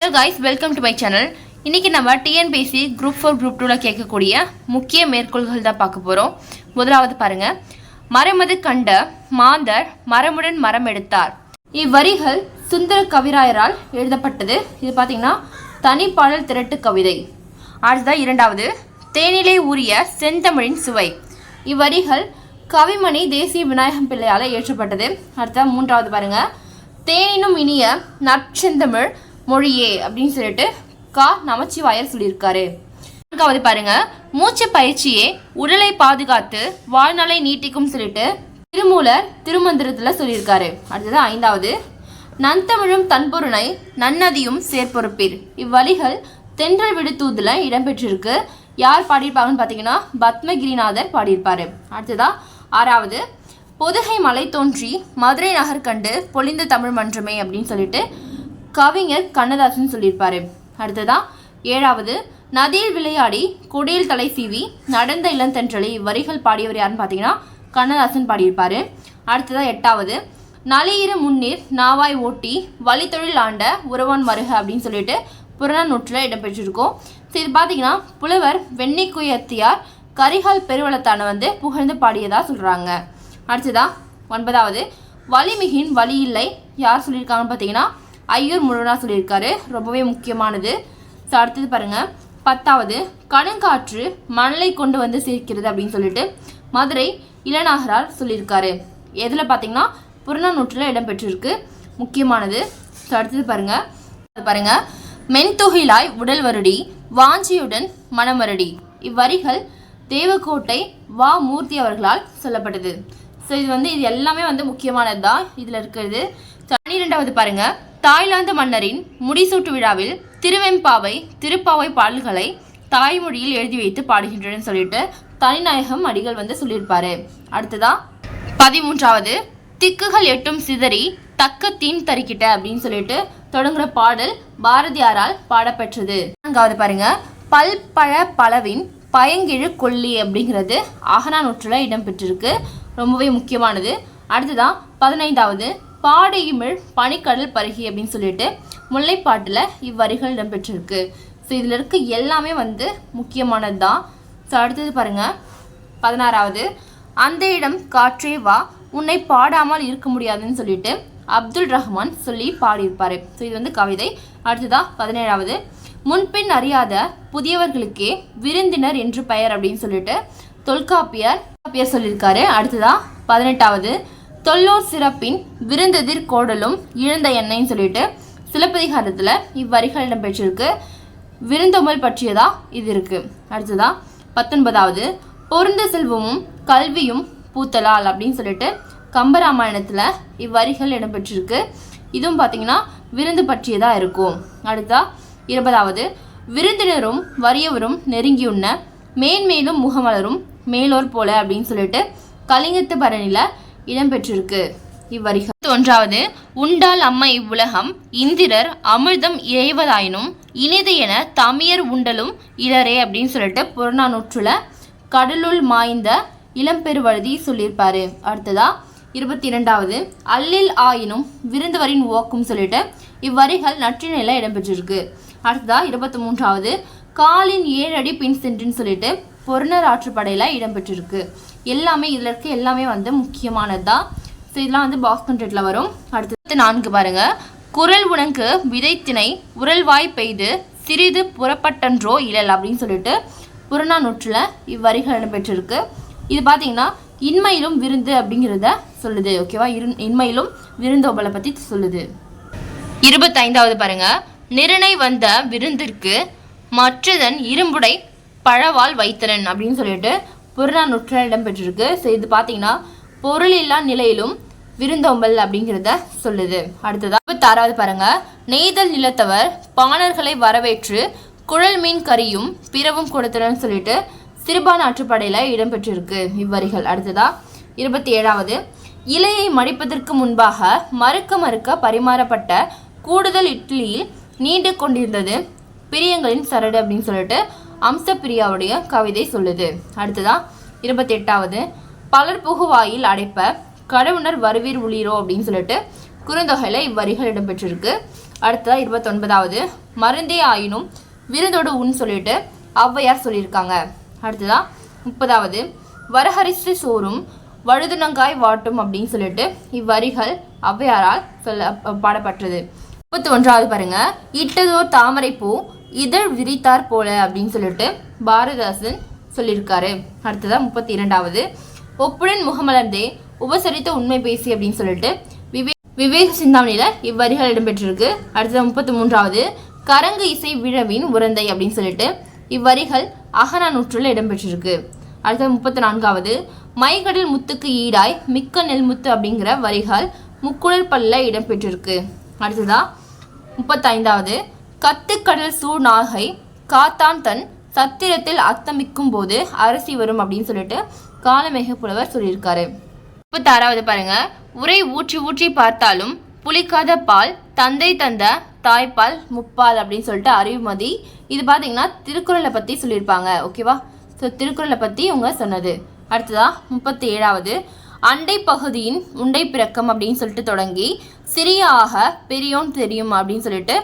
Hello guys welcome to my channel இன்றைக்கி நம்ம TNPSC group four group டூவில் கேட்கக்கூடிய முக்கிய மேற்கோள்கள் தான் பார்க்க போகிறோம் முதலாவது பாருங்கள் மரமது கண்ட மாந்தர் மரமுடன் மரம் எடுத்தார். இவ்வரிகள் சுந்தர கவிராயரால் எழுதப்பட்டது. இது பார்த்தீங்கன்னா தனிப்பாடல் திரட்டு கவிதை. அடுத்ததான் இரண்டாவது தேனிலை ஊறிய செந்தமிழின் சுவை. இவ்வரிகள் கவிமணி தேசிய விநாயகம் பிள்ளையால் இயற்றப்பட்டது அடுத்த மூன்றாவது பாருங்க. தேனினும் இனிய நற்செந்தமிழ் மொழியே அப்படின்னு சொல்லிட்டு கா நமச்சிவாயர் சொல்லியிருக்காரு. நான்காவது பாருங்க. மூச்சு பயிற்சியே உடலை பாதுகாத்து வாழ்நாளை நீட்டிக்கும் சொல்லிட்டு திருமூலர் திருமந்திரத்தில் சொல்லியிருக்காரு. அடுத்தது ஐந்தாவது. நன்தமிழும் தன்பொருணை நன்னதியும் சேர்ப்பொறுப்பீர் இவ்வழிகள் தென்றல் விடுத்தூதுல இடம்பெற்றிருக்கு. யார் பாடியிருப்பாங்கன்னு பார்த்தீங்கன்னா பத்மகிரிநாதர் பாடியிருப்பாரு. அடுத்ததா ஆறாவது. பொதுகை மலை தோன்றி மதுரை நகர் கண்டு பொழிந்த தமிழ் மன்றமே அப்படின்னு சொல்லிட்டு கவிஞர் கண்ணதாசன் சொல்லியிருப்பாரு. அடுத்ததா ஏழாவது நதியில் விளையாடி கொடியில் தலை சீவி நடந்த இளந்தென்றலை இவ்வரிகள் பாடியவர் யாருன்னு பார்த்தீங்கன்னா கண்ணதாசன் பாடியிருப்பாரு. அடுத்ததா எட்டாவது நலியிரு முன்னீர் நாவாய் ஓட்டி வழித்தொழில் ஆண்ட உறவான் மருக அப்படின்னு சொல்லிட்டு புறநானூற்றில் இடம்பெற்றிருக்கோம். சரி பார்த்தீங்கன்னா புலவர் வெண்ணிக்குயத்தியார் கரிகால் பெருவளத்தான வந்து புகழ்ந்து பாடியதா சொல்கிறாங்க அடுத்ததா ஒன்பதாவது வலிமிகின் வழி இல்லை யார் சொல்லியிருக்காங்கன்னு பார்த்தீங்கன்னா ஐயூர் முருகனா சொல்லியிருக்காரு. ரொம்பவே முக்கியமானது. ஸோ அடுத்தது பாருங்கள் பத்தாவது கடுங்காற்று மணலை கொண்டு வந்து சேர்க்கிறது அப்படின்னு சொல்லிட்டு மதுரை இளநாகரார் சொல்லியிருக்காரு. எதில் பார்த்தீங்கன்னா புறநானூற்றில் இடம்பெற்றிருக்கு முக்கியமானது. ஸோ அடுத்தது பாருங்கள் அது பாருங்கள் மென்தொகிலாய் உடல் வருடி வாஞ்சியுடன் மனமருடி இவ்வரிகள் தேவக்கோட்டை வா மூர்த்தி அவர்களால் சொல்லப்பட்டது. ஸோ இது வந்து இது எல்லாமே வந்து முக்கியமானது தான் இதில் இருக்கிறது. பன்னிரெண்டாவது பாருங்கள் தாய்லாந்து மன்னரின் முடிசூட்டு விழாவில் திருவெம்பாவை திருப்பாவை பாடல்களை தாய்மொழியில் எழுதி வைத்து பாடுகின்றனர் சொல்லிட்டு தனிநாயகம் அடிகள் வந்து சொல்லியிருப்பாரு. அடுத்ததா பதிமூன்றாவது திக்குகள் எட்டும் சிதறி தக்க தீன் தரிக்கிட்ட அப்படின்னு சொல்லிட்டு தொடங்குற பாடல் பாரதியாரால் பாடப்பெற்றது. நான்காவது பாருங்க பல் பழ பலவின் பயங்கிழு கொல்லி அப்படிங்கிறது அகனா நூற்றுல இடம்பெற்றிருக்கு ரொம்பவே முக்கியமானது. அடுத்ததான் பதினைந்தாவது பாடையுமிழ் பனிக்கடல் பருகி அப்படின்னு சொல்லிட்டு முல்லைப்பாட்டில் இவ்வரிகள் இடம்பெற்றிருக்கு. ஸோ இதில் இருக்க எல்லாமே வந்து முக்கியமானது தான் ஸோ அடுத்தது பாருங்கள் பதினாறாவது. அந்த இடம் காற்றே வா உன்னை பாடாமல் இருக்க முடியாதுன்னு சொல்லிட்டு அப்துல் ரஹ்மான் சொல்லி பாடியிருப்பார். ஸோ இது வந்து கவிதை. அடுத்ததாக பதினேழாவது. முன்பின் அறியாத புதியவர்களுக்கே விருந்தினர் என்று பெயர் அப்படின்னு சொல்லிட்டு தொல்காப்பியர் தொல்காப்பியர் சொல்லியிருக்காரு. அடுத்ததாக பதினெட்டாவது. தொல்லூர் சிறப்பின் விருந்ததிர் கோடலும் இழந்த எண்ணெய்ன்னு சொல்லிட்டு சிலப்பதிகாரத்தில் இவ்வரிகள் இடம்பெற்றிருக்கு. விருந்தொமல் பற்றியதா இது இருக்கு. அடுத்ததா பத்தொன்பதாவது பொருந்த செல்வமும் கல்வியும் பூத்தலால் அப்படின்னு சொல்லிட்டு கம்பராமாயணத்தில் இவ்வரிகள் இடம்பெற்றிருக்கு. இதுவும் பார்த்தீங்கன்னா விருந்து பற்றியதாக இருக்கும். அடுத்தா இருபதாவது விருந்தினரும் வறியவரும் நெருங்கியுண்ண மேன்மேலும் முகமலரும் மேலோர் போல அப்படின்னு சொல்லிட்டு கலிங்கத்து பரணியில் இடம்பெற்றிருக்கு. இவ்வரிகள். ஒன்றாவது உண்டால் அம்மை இவ்வுலகம் இந்திரர் அமிர்தம் இறைவதாயினும் இனிது என தமியர் உண்டலும் இளரே அப்படின்னு சொல்லிட்டு புறநானூற்றுல கடலுள் மாய்ந்த இளம்பெருவழுதி சொல்லியிருப்பாரு. அடுத்ததா இருபத்தி இரண்டாவது அல்லில் ஆயினும் விருந்தவரின் ஓக்கும் சொல்லிட்டு இவ்வரிகள் நற்றினையில் இடம்பெற்றிருக்கு. அடுத்ததா இருபத்தி மூன்றாவது காலின் ஏழடி பின் சென்றுன்னு சொல்லிட்டு பொருணர் ஆற்றுப்படையில் இடம்பெற்றிருக்கு. எல்லாமே இதில் இருக்க எல்லாமே வந்து முக்கியமானது. தான் ஸோ இதெல்லாம் வந்து பாக்ஸ் கண்டென்ட்டில் வரும். அடுத்தது நான்கு பாருங்க. குரல் உனக்கு விதைத்திணை உரல்வாய் பெய்து சிறிது புறப்பட்டன்றோ இழல் அப்படின்னு சொல்லிட்டு புறநானூற்றில் இவ்வரிகள் இடம்பெற்றிருக்கு. இது பார்த்தீங்கன்னா இன்மையிலும் விருந்து அப்படிங்கிறத சொல்லுது ஓகேவா இரு இன்மையிலும் விருந்தோபலை பற்றி சொல்லுது. இருபத்தைந்தாவது பாருங்க. நிறனை வந்த விருந்திற்கு மற்றதன் இரும்புடை பழவால் வைத்தனன் அப்படின்னு சொல்லிட்டு புறநானூற்றில் இடம்பெற்றிருக்கு. ஸோ இது பார்த்தீங்கன்னா பொருளில்லா நிலையிலும் விருந்தோம்பல் அப்படிங்கிறத சொல்லுது. அடுத்ததா தாராவது பாருங்க. நெய்தல் நிலத்தவர் பாணர்களை வரவேற்று குழல் மீன் கறியும் பிறவும் கொடுத்தனன்னு சொல்லிட்டு சிறுபான் ஆற்றுப்படையில் இடம்பெற்றிருக்கு இவ்வரிகள். அடுத்ததா இருபத்தி ஏழாவது. இலையை மடிப்பதற்கு முன்பாக மறுக்க மறுக்க பரிமாறப்பட்ட கூடுதல் இட்லியில் நீண்டு கொண்டிருந்தது பிரியங்களின் சரடு அப்படின்னு சொல்லிட்டு அம்சப்பிரியாவுடைய கவிதை சொல்லுது. அடுத்ததா இருபத்தி எட்டாவது பலர் புகுவாயில் அடைப்ப கடவுணர் வருவீர் உளிரோ அப்படின்னு சொல்லிட்டு குறுந்தொகையில் இவ்வரிகள் இடம்பெற்றிருக்கு. அடுத்ததா இருபத்தொன்பதாவது மருந்தே ஆயினும் விருந்தோடு உன் சொல்லிட்டு ஔவையார் சொல்லியிருக்காங்க. அடுத்ததா முப்பதாவது வரஹரிசு சோறும் வழுதுனங்காய் வாட்டும் அப்படின்னு சொல்லிட்டு இவ்வரிகள் ஔவையாரால் சொல்ல பாடப்பட்டது. முப்பத்தி ஒன்றாவது பாருங்க இட்டதோர் தாமரைப்பூ இதழ் விரித்தார் போல அப்படின்னு சொல்லிட்டு பாரதிதாசன் சொல்லியிருக்காரு. அடுத்ததான் முப்பத்தி இரண்டாவது. ஒப்புடன் முகமலர்ந்தே உபசரித்த உண்மை பேசி அப்படின்னு சொல்லிட்டு விவே விவேக சிந்தாமணியில் இவ்வரிகள் இடம்பெற்றிருக்கு. அடுத்தது முப்பத்தி மூன்றாவது. கரங்கு இசை விழவின் உரந்தை அப்படின்னு சொல்லிட்டு இவ்வரிகள் அகநானூற்றில் இடம்பெற்றிருக்கு. அடுத்தது முப்பத்தி நான்காவது. மைகடல் முத்துக்கு ஈடாய் மிக்க நெல்முத்து அப்படிங்கிற வரிகள் முக்குழல் பல்ல இடம்பெற்றிருக்கு. அடுத்ததா முப்பத்தைந்தாவது கத்துக்கடல் சூழ்நாகை காத்தான் தன் சத்திரத்தில் அத்தமிக்கும் போது அரசி வரும் அப்படின்னு சொல்லிட்டு காலமேக புலவர் சொல்லியிருக்காரு. முப்பத்தாறாவது பாருங்க. உரை ஊற்றி ஊற்றி பார்த்தாலும் புளிக்காத பால் தந்தை தந்த தாய்ப்பால் முப்பால் அப்படின்னு சொல்லிட்டு அறிவுமதி இது பார்த்தீங்கன்னா திருக்குறளை பற்றி சொல்லியிருப்பாங்க. ஓகேவா ஸோ திருக்குறளை பற்றி இவங்க சொன்னது. அடுத்ததா முப்பத்தி ஏழாவது அண்டை பகுதியின் உண்டை பிறக்கம் அப்படின்னு சொல்லிட்டு தொடங்கி சிறிய ஆக பெரியோன் தெரியும் அப்படின்னு சொல்லிட்டு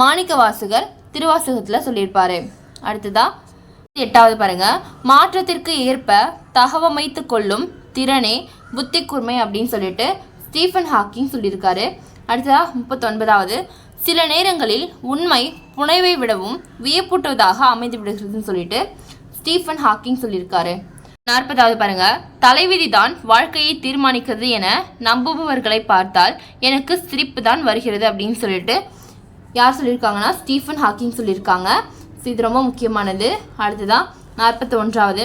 மாணிக்க வாசகர் திருவாசகத்தில் சொல்லியிருப்பாரு. அடுத்ததா எட்டாவது பாருங்க. மாற்றத்திற்கு ஏற்ப தகவமைத்து கொள்ளும் திறனே புத்தி கூர்மை அப்படின்னு சொல்லிட்டு ஸ்டீஃபன் ஹாக்கிங் சொல்லியிருக்காரு. அடுத்ததா முப்பத்தொன்பதாவது. சில நேரங்களில் உண்மை புனைவை விடவும் வியப்பூட்டுவதாக அமைந்து விடுகிறதுன்னு சொல்லிட்டு ஸ்டீஃபன் ஹாக்கிங் சொல்லியிருக்காரு. நாற்பதாவது பாருங்க. தலைவிதி தான் வாழ்க்கையை தீர்மானிக்கிறது என நம்புபவர்களை பார்த்தால் எனக்கு சிரிப்பு தான் வருகிறது அப்படின்னு சொல்லிட்டு யார் சொல்லியிருக்காங்கன்னா ஸ்டீஃபன் ஹாக்கிங் சொல்லியிருக்காங்க ஸோ இது ரொம்ப முக்கியமானது. அடுத்ததான் நாற்பத்தி ஒன்றாவது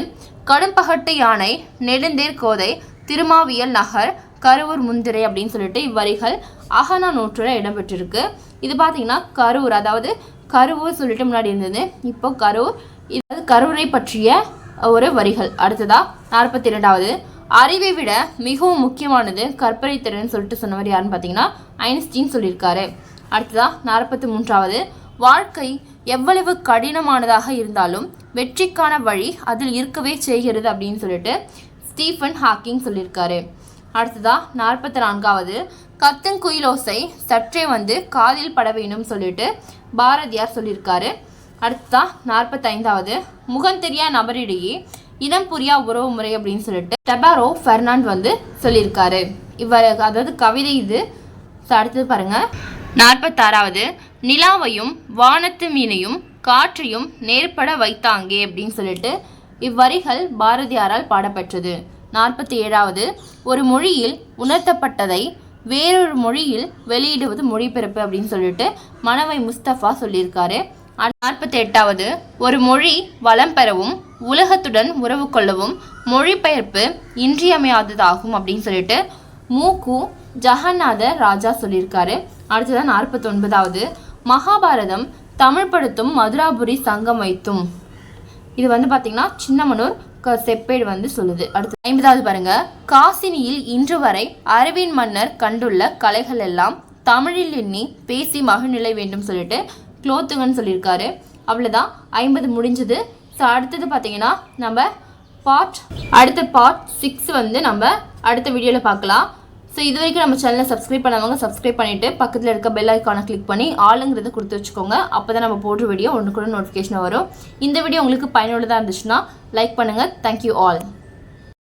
கடும்பகட்டு யானை நெடுந்தேர் கோதை திருமாவியல் நகர் கருவூர் முந்திரை அப்படின்னு சொல்லிட்டு இவ்வரிகள் அகனா நூற்றில் இடம்பெற்றிருக்கு. இது பார்த்தீங்கன்னா கரூர் அதாவது கருவூர் சொல்லிட்டு முன்னாடி இருந்தது. இப்போ கரூர் இது கரூரை பற்றிய ஒரு வரிகள். அடுத்ததா நாற்பத்தி இரண்டாவது அறிவை விட மிகவும் முக்கியமானது கற்பனை திறன் சொல்லிட்டு சொன்னவர் யாருன்னு பார்த்தீங்கன்னா ஐன்ஸ்டீன் சொல்லியிருக்காரு. அடுத்ததா நாற்பத்தி மூன்றாவது. வாழ்க்கை எவ்வளவு கடினமானதாக இருந்தாலும் வெற்றிக்கான வழி அதில் இருக்கவே செய்கிறது அப்படின்னு சொல்லிட்டு ஸ்டீஃபன் ஹாக்கிங் சொல்லியிருக்காரு. அடுத்ததா நாற்பத்தி நான்காவது. கத்தங்குயிலோசை சற்றே வந்து காதில் பட வேணும் சொல்லிட்டு பாரதியார் சொல்லியிருக்காரு. அடுத்ததா நாற்பத்தைந்தாவது. முகம் தெரியா நபரிடையே இனம் புரியா உறவு முறை அப்படின்னு சொல்லிட்டு டெபாரோ ஃபெர்னாண்ட் வந்து சொல்லியிருக்காரு. இவர் அதாவது கவிதை இது. அடுத்தது பாருங்கள் நாற்பத்தாறாவது நிலாவையும் வானத்து மீனையும் காற்றையும் நேர்பட வைத்தாங்கே அப்படின்னு சொல்லிட்டு இவ்வரிகள் பாரதியாரால் பாடப்பெற்றது. நாற்பத்தி ஏழாவது ஒரு மொழியில் உணர்த்தப்பட்டதை வேறொரு மொழியில் வெளியிடுவது மொழிபெயர்ப்பு அப்படின்னு சொல்லிட்டு மனவை முஸ்தபா சொல்லியிருக்காரு. நாற்பத்தி எட்டாவது ஒரு மொழி வளம் பெறவும் உலகத்துடன் உறவு கொள்ளவும் மொழிபெயர்ப்பு இன்றியமையாததாகும் அப்படின்னு சொல்லிட்டு மூக்கு ஜெகநாத ராஜா சொல்லியிருக்காரு. அடுத்ததான் நாற்பத்தி ஒன்பதாவது மகாபாரதம் தமிழ்படுத்தும் மதுராபுரி சங்கம் வைத்தும். இது வந்து பார்த்தீங்கன்னா சின்னமனூர் க செப்பேடு வந்து சொல்லுது. அடுத்து ஐம்பதாவது பாருங்க. காசினியில் இன்று வரை அரவின் மன்னர் கண்டுள்ள கலைகள் எல்லாம் தமிழில் எண்ணி பேசி மகிழ்நிலை வேண்டும் சொல்லிட்டு குலோத்துங்கன் சொல்லியிருக்காரு. அவ்வளோதான் ஐம்பது முடிஞ்சது. ஸோ அடுத்தது பார்த்தீங்கன்னா நம்ம பார்ட் அடுத்த பார்ட் சிக்ஸ் வந்து நம்ம அடுத்த வீடியோவில் பார்க்கலாம். ஸோ இது வரைக்கும் நம்ம சேனலை சப்ஸ்கிரைப் பண்ணவங்க சப்ஸ்கிரைப் பண்ணிவிட்டு பக்கத்தில் இருக்க பெல் ஐக்கானை கிளிக் பண்ணி ஆளுங்கிறத கொடுத்து வச்சுக்கோங்க. அப்போ தான் நம்ம போடுற வீடியோ ஒன்று கூட நோட்டிஃபிகேஷன் வரும். இந்த வீடியோ உங்களுக்கு பயனுள்ளதாக இருந்துச்சுன்னா லைக் பண்ணுங்கள் தேங்க்யூ ஆல்